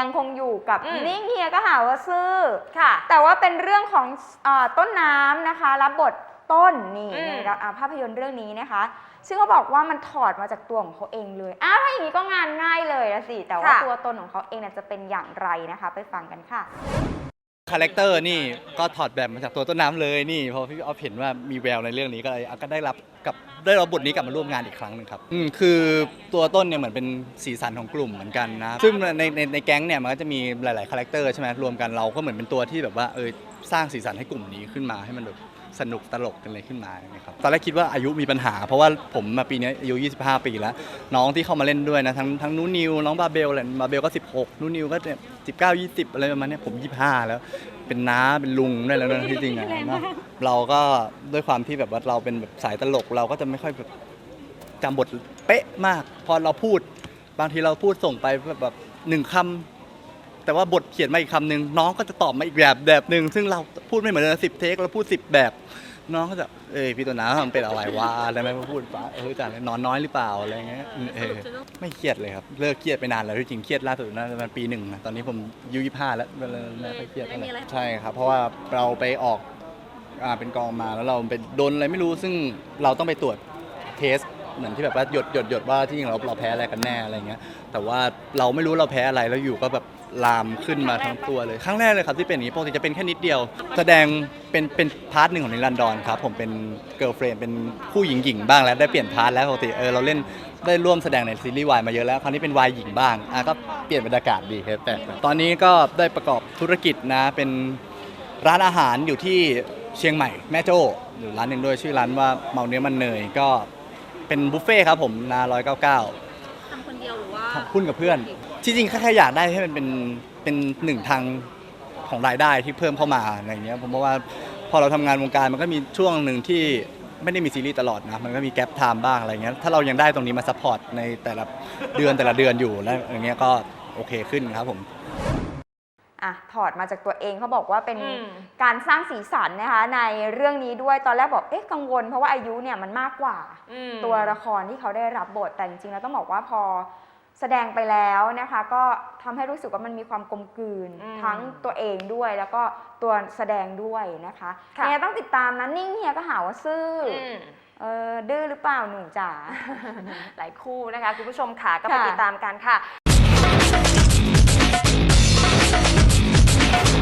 ยังคงอยู่กับอืม นิ่งเฮียก็หาว่าซื่อ ค่ะ แต่ว่าเป็นเรื่องของอาต้นน้ำนะคะ รับบทต้นนี่อืม ในอ่าภาพยนตร์เรื่องนี้นะคะ ซึ่งเขาบอกว่ามันถอดมาจากตัวของเขาเองเลยอ้าวถ้าอย่างนี้ก็งานง่ายเลยละสิ แต่ว่าตัวตนของเขาเองน่ะจะเป็นอย่างไรนะคะ ไปฟังกันค่ะ คาแรคเตอร์นี่ก็ถอดแบบมาจากตัวต้นน้ำเลยนี่พอพี่ออฟเห็นว่ามีแววในเรื่องนี้ก็เลยก็ได้รับกับได้รับบทนี้กลับมาร่วมงานอีกครั้งหนึ่งครับอืมคือตัวต้นเนี่ยเหมือนเป็นสีสันของกลุ่มเหมือนกันนะซึ่งในในในแก๊งเนี่ยมันก็จะมีหลายๆคาแรคเตอร์ใช่ไหมรวมกันเราก็เหมือนเป็นตัวที่แบบว่าเออสร้างสีสันให้กลุ่มนี้ขึ้นมาให้มันแบบ สนุกตลกกันเลยขึ้นมานครับตอนแรกคิดว่าอายุมีปัญหา เพราะว่าผมมาปีนี้อายุ 25 ปีแล้ว น้องที่เข้ามาเล่นด้วยนะทั้งทั้งนูนิว น้องบาเบลอะไรบาเบลก็ 16นูนิวก็สิบเนี่ย19 20อะไรประมาณนี้ยผม 25 แล้ว เป็นน้าเป็นลุงได้แล้วนะที่จริงอะเนะเราก็ด้วยความที่แบบว่าเราเป็นแบบสายตลกเราก็จะไม่ค่อยแบบจำบทเป๊ะมาก พอเราพูด บางทีเราพูดส่งไปแบบหนึ่งคำ แต่ว่าบทเขียนมาอีกคำหนึ่งน้องก็จะตอบมาอีกแบบแบบหนึ่งซึ่งเราพูดไม่เหมือนกันสิบเทคเราพูดสิบแบบ น้องก็จะเอ้ยพี่ตัวน้ามันเป็นอะไรวะอะไรไหมมาพูดว่าเออจานนอนน้อยหรือเปล่าอะไรเงี้ยเออไม่เครียดเลยครับเลิกเครียดไปนานแล้วที่จริงเครียดล่าสุดน่าจะเป็นปีหนึ่งนะตอนนี้ผมอายุยี่ห้าแล้วไม่ไม่ค่อยเครียดเท่าไรใช่ครับ เพราะว่าเราไปออกอ่าเป็นกองมาแล้วเราไปโดนอะไรไม่รู้ซึ่งเราต้องไปตรวจเทส เหมือนที่แบบว่าหยดหยดหยดว่าที่จริงเราเราแพ้อะไรกันแน่อะไรเงี้ยแต่ว่าเราไม่รู้เราแพ้อะไรแล้วอยู่ก็แบบลามขึ้นมาทั้งตัวเลยครั้งแรกเลยครับที่เป็นอย่างนี้ปกติจะเป็นแค่นิดเดียว แสดงเป็นเป็นพาร์ทหนึ่งของนิรันดรครับผมเป็นเกิร์ลเฟรนเป็นคู่หญิงหญิงบ้างแล้วได้เปลี่ยนพาร์ทแล้วปกติเออเราเล่นได้ร่วมแสดงในซีรีส์วายมาเยอะแล้วคราวนี้เป็นวายหญิงบ้างอะก็เปลี่ยนบรรยากาศดีครับแต่ตอนนี้ก็ได้ประกอบธุรกิจนะเป็นร้านอาหารอยู่ที่เชียงใหม่แม่โจ้อยู่ร้านหนึ่งด้วยชื่อร้านว่าเมาเนื้อมันเนยก็ เป็นบุฟเฟ่ต์ครับผมนาร้อยเก้าเก้าทำคนเดียวหรือว่าทำหุ้นกับเพื่อน ที่จริงแค่แค่อยากได้ให้มันเป็นเป็นหนึ่งทางของรายได้ที่เพิ่มเข้ามาอะไรอย่างเงี้ยผมว่าพอเราทำงานวงการมันก็มีช่วงหนึ่งที่ไม่ได้มีซีรีส์ตลอดนะ มันก็มีแกลบไทม์บ้างอะไรเงี้ย ถ้าเรายังได้ตรงนี้มาซัพพอร์ตในแต่ละเดือนแต่ละเดือนอยู่แล้วอย่างเงี้ยก็โอเคขึ้นครับผม อะถอดมาจากตัวเองเขาบอกว่าเป็นอืมการสร้างสีสันนะคะในเรื่องนี้ด้วยตอนแรกบอกเอ๊ะกังวล เพราะว่าอายุเนี่ยมันมากกว่าอืมตัวละครที่เขาได้รับบทแต่จริงๆแล้วต้องบอกว่าพอแสดงไปแล้วนะคะ ก็ทำให้รู้สึกว่ามันมีความกลมกลืนอืมทั้งตัวเองด้วยแล้วก็ตัวแสดงด้วยนะคะค่ะยังไงต้องติดตามนะนิ่งเฮียก็หาว่าซื่อออืมเออดื้อหรือเปล่าหนูจ๋าหลายคู่นะคะ คุณผู้ชมค่ะก็ไปค่ะติดตามกันค่ะ Bye.